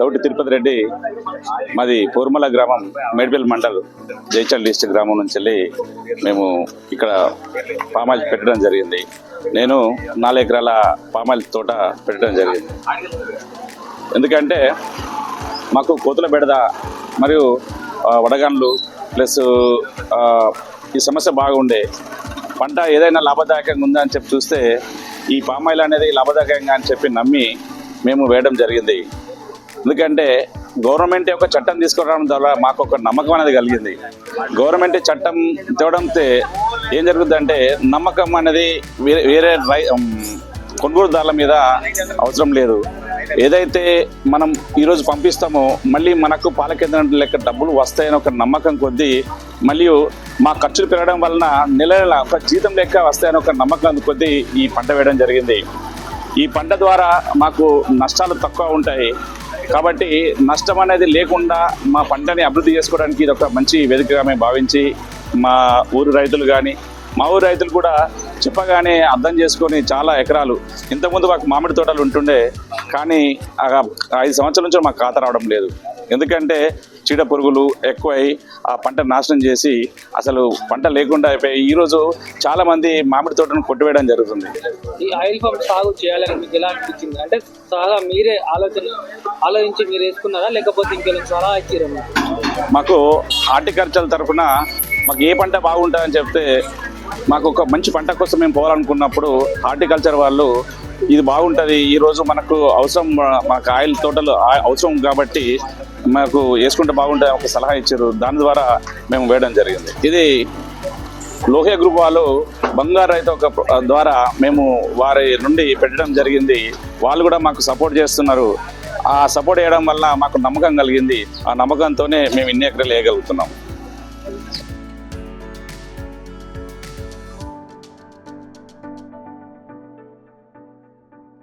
దౌటి తిరుపతి రెడ్డి మాది పూర్మల గ్రామం మేడ్పల్లి మండల్ జైచల్ డిస్టిక్ గ్రామం నుంచి వెళ్ళి మేము ఇక్కడ పామాయిల్ పెట్టడం జరిగింది. నేను నాలుగు ఎకరాల పామాయిల్ తోట పెట్టడం జరిగింది. ఎందుకంటే మాకు కోతుల బెడద మరియు వడగండ్లు ప్లస్ ఈ సమస్య బాగుండే. పంట ఏదైనా లాభదాయకంగా ఉందా అని చెప్పి చూస్తే ఈ పామాయిల్ అనేది లాభదాయకంగా అని చెప్పి నమ్మి మేము వేయడం జరిగింది. ఎందుకంటే గవర్నమెంట్ యొక్క చట్టం తీసుకురావడం ద్వారా మాకు ఒక నమ్మకం అనేది కలిగింది. గవర్నమెంట్ చట్టం తేవడంతో ఏం జరుగుతుందంటే నమ్మకం అనేది వేరే వేరే రై కొనుగోలుదారుల మీద అవసరం లేదు. ఏదైతే మనం ఈరోజు పంపిస్తామో మళ్ళీ మనకు పాల కేంద్రం లెక్క డబ్బులు వస్తాయని ఒక నమ్మకం కొద్దీ మరియు మా ఖర్చులు పెరగడం వలన నెల నెల ఒక జీతం లెక్క వస్తాయని ఒక నమ్మకం కొద్దీ ఈ పంట వేయడం జరిగింది. ఈ పంట ద్వారా మాకు నష్టాలు తక్కువ ఉంటాయి. కాబట్టి నష్టం అనేది లేకుండా మా పంటని అభివృద్ధి చేసుకోవడానికి ఇది ఒక మంచి వేదికగా మేము భావించి మా ఊరు రైతులు కానీ మా ఊరు రైతులు కూడా చెప్పగానే అర్థం చేసుకొని చాలా ఎకరాలు ఇంతకుముందు మాకు మామిడి తోటలు ఉంటుండే కానీ ఐదు సంవత్సరాల నుంచి మాకు ఖాతా రావడం లేదు. ఎందుకంటే చీడ పురుగులు ఎక్కువై ఆ పంట నాశనం చేసి అసలు పంట లేకుండా అయిపోయి ఈరోజు చాలా మంది మామిడి తోటను కొట్టివేయడం జరుగుతుంది. ఈ ఆయిల్ పంప్ సాగు చేయాలని మీకు ఎలా అనిపించింది? అంటే సలహా మీరే ఆలోచన ఆలోచించి మీరు వేసుకున్నారా? లేకపోతే ఇంకెళ్ళి సలహా ఇచ్చారా? మాకు? హార్టికల్చర్ తరఫున మాకు ఏ పంట బాగుంటుందని చెప్తే మాకు ఒక మంచి పంట కోసం మేము పోవాలనుకున్నప్పుడు హార్టికల్చర్ వాళ్ళు ఇది బాగుంటుంది ఈ రోజు మనకు అవసరం మాకు ఆయిల్ తోటలు అవసరం కాబట్టి మాకు వేసుకుంటే బాగుంటుంది ఒక సలహా ఇచ్చారు. దాని ద్వారా మేము వేయడం జరిగింది. ఇది లోహే గ్రూప్ వాళ్ళు బంగారు రైతు ఒక ద్వారా మేము వారి నుండి పెట్టడం జరిగింది. వాళ్ళు కూడా మాకు సపోర్ట్ చేస్తున్నారు. ఆ సపోర్ట్ చేయడం వల్ల మాకు నమ్మకం కలిగింది. ఆ నమ్మకంతోనే మేము ఇన్ని ఎకరాలు వేయగలుగుతున్నాం.